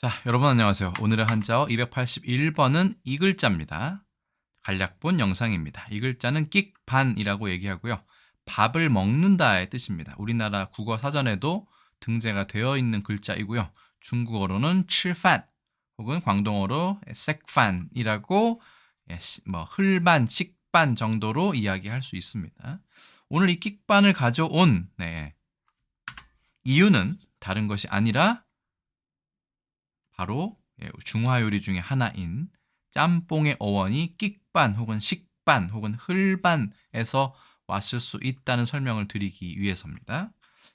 자, 여러분 안녕하세요. 오늘의 한자어 281번은 이 글자입니다. 간략본 영상입니다. 이 글자는 끽반이라고 얘기하고요. 밥을 먹는다의 뜻입니다. 우리나라 국어 사전에도 등재가 되어 있는 글자이고요. 중국어로는 칠판 혹은 광동어로 색판이라고 예, 시- 뭐 흘반, 식반 정도로 이야기할 수 있습니다. 오늘 이 끽반을 가져온 네, 이유는 다른 것이 아니라 바로 예, 중화 요리 중에 하나인 짬뽕의 어원이 끽반 혹은 식반 혹은 흘반에서 왔을 수 있다는 설명을 드리기 위해서입니다.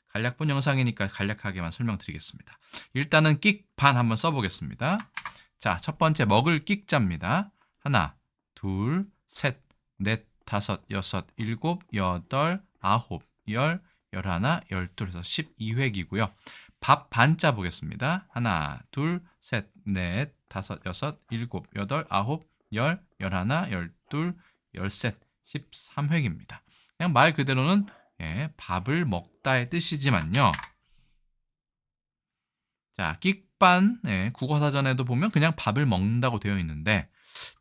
간략본 영상이니까 간략하게만 설명드리겠습니다. 일단은 끽반 한번 써보겠습니다. 자, 첫 번째 먹을 끽자입니다. 하나, 둘, 셋, 넷, 다섯, 여섯, 일곱, 여덟, 아홉, 열, 열하나, 열둘 해서 12획이고요. 밥 반자 보겠습니다. 하나, 둘, 셋, 넷, 다섯, 여섯, 일곱, 여덟, 아홉, 열, 열하나, 열둘, 열셋, 13획입니다. 그냥 말 그대로는 예, 밥을 먹다의 뜻이지만요. 자, 끽반 예, 국어사전에도 보면 그냥 밥을 먹는다고 되어 있는데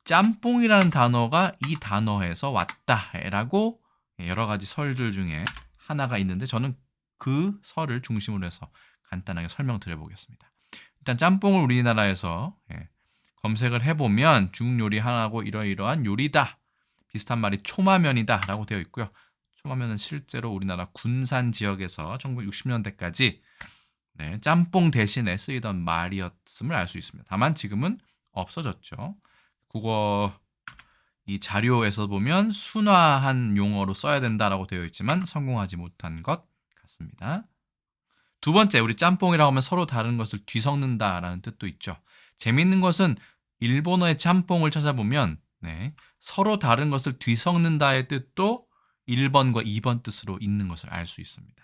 짬뽕이라는 단어가 이 단어에서 왔다라고 예, 여러 가지 설들 중에 하나가 있는데 저는 그 설을 중심으로 해서 간단하게 설명드려 보겠습니다. 일단 짬뽕을 우리나라에서 예, 검색을 해보면 중국 요리 하나고 이러이러한 요리다 비슷한 말이 초마면이다라고 되어 있고요. 초마면은 실제로 우리나라 군산 지역에서 1960년대까지 네, 짬뽕 대신에 쓰이던 말이었음을 알 수 있습니다. 다만 지금은 없어졌죠. 국어 이 자료에서 보면 순화한 용어로 써야 된다라고 되어 있지만 성공하지 못한 것 같습니다. 두 번째, 우리 짬뽕이라고 하면 서로 다른 것을 뒤섞는다라는 뜻도 있죠. 재밌는 것은 일본어의 짬뽕을 찾아보면 네, 서로 다른 것을 뒤섞는다의 뜻도 1번과 2번 뜻으로 있는 것을 알 수 있습니다.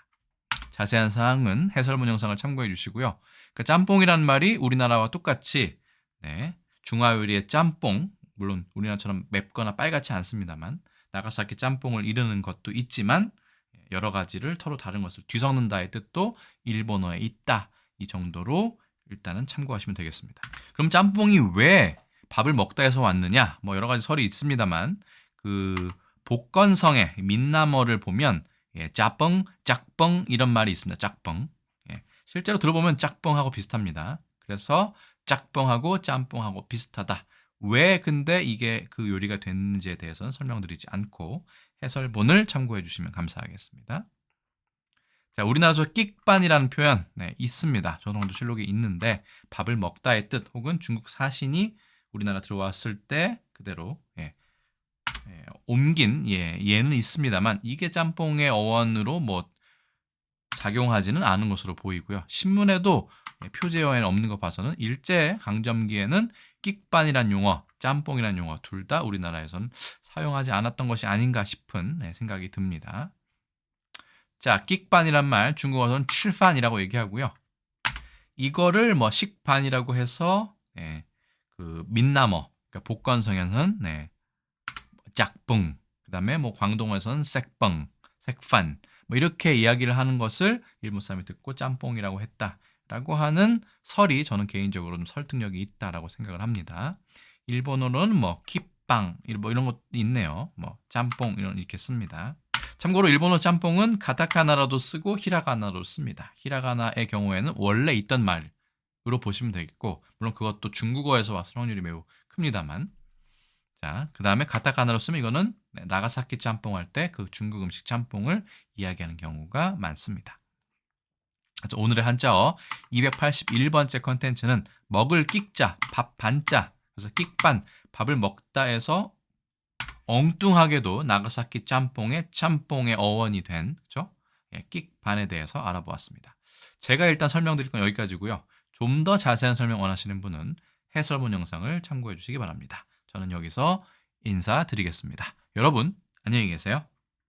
자세한 사항은 해설문 영상을 참고해 주시고요. 그 짬뽕이란 말이 우리나라와 똑같이 네, 중화요리의 짬뽕, 물론 우리나라처럼 맵거나 빨갛지 않습니다만 나가사키 짬뽕을 이르는 것도 있지만 여러 가지를 서로 다른 것을 뒤섞는다의 뜻도 일본어에 있다. 이 정도로 일단은 참고하시면 되겠습니다. 그럼 짬뽕이 왜 밥을 먹다에서 왔느냐? 뭐 여러 가지 설이 있습니다만 그 복건성의 민남어를 보면 예, 짜뻥, 짝뻥 이런 말이 있습니다. 짝뻥. 예, 실제로 들어보면 짝뻥하고 비슷합니다. 그래서 짝뻥하고 짬뽕하고 비슷하다. 왜 근데 이게 그 요리가 됐는지에 대해서는 설명드리지 않고 해설본을 참고해 주시면 감사하겠습니다. 자, 우리나라에서 끽반이라는 표현 네, 있습니다. 조선왕조 실록에 있는데 밥을 먹다의 뜻 혹은 중국 사신이 우리나라 들어왔을 때 그대로 예, 예, 옮긴 예, 예는 있습니다만 이게 짬뽕의 어원으로 뭐 작용하지는 않은 것으로 보이고요. 신문에도 예, 표제어에는 없는 거 봐서는 일제 강점기에는 끽반이란 용어, 짬뽕이란 용어 둘 다 우리나라에서는 사용하지 않았던 것이 아닌가 싶은 네, 생각이 듭니다. 자, 끽반이란 말 중국어로는 칠판이라고 얘기하고요. 이거를 뭐 식반이라고 해서 예, 그 민남어, 그러니까 복건성에서는 네, 짝뿡, 그다음에 뭐 광동어에서는 색뻥, 색판, 뭐 이렇게 이야기를 하는 것을 일본 사람이 듣고 짬뽕이라고 했다 라고 하는 설이 저는 개인적으로 좀 설득력이 있다라고 생각을 합니다. 일본어로는 뭐 키빵 뭐 이런 것도 있네요. 뭐 짬뽕 이런 이렇게 씁니다. 참고로 일본어 짬뽕은 가타카나라도 쓰고 히라가나로 씁니다. 히라가나의 경우에는 원래 있던 말으로 보시면 되겠고 물론 그것도 중국어에서 왔을 확률이 매우 큽니다만 자, 그 다음에 가타카나로 쓰면 이거는 네, 나가사키 짬뽕 할 때 그 중국 음식 짬뽕을 이야기하는 경우가 많습니다. 오늘의 한자어 281번째 컨텐츠는 먹을 끽자, 밥 반자. 그래서 끽반, 밥을 먹다에서 엉뚱하게도 나가사키 짬뽕의 짬뽕의 어원이 된 그죠? 예, 끽반에 대해서 알아보았습니다. 제가 일단 설명드릴 건 여기까지고요. 좀 더 자세한 설명 원하시는 분은 해설본 영상을 참고해 주시기 바랍니다. 저는 여기서 인사드리겠습니다. 여러분, 안녕히 계세요.